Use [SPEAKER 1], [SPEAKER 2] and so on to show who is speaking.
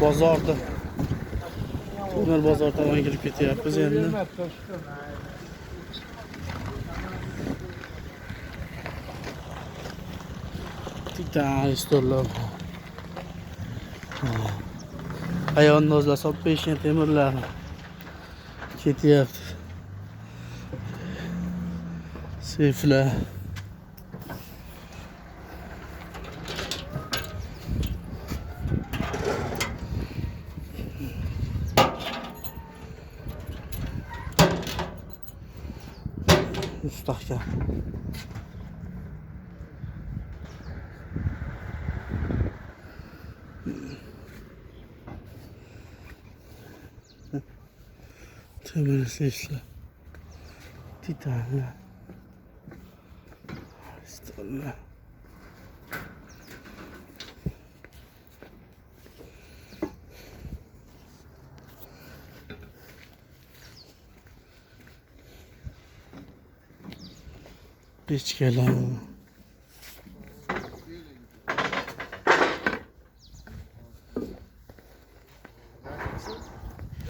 [SPEAKER 1] bozorni temir bozor tomon kirib ketyapmiz endi. Titan stollar ayonni o'zlari solib qo'yishgan temirlarni ketyapti. Seyflar. müstahkem. Temel sesle. Titanla. Haristallah. Piç kelamı.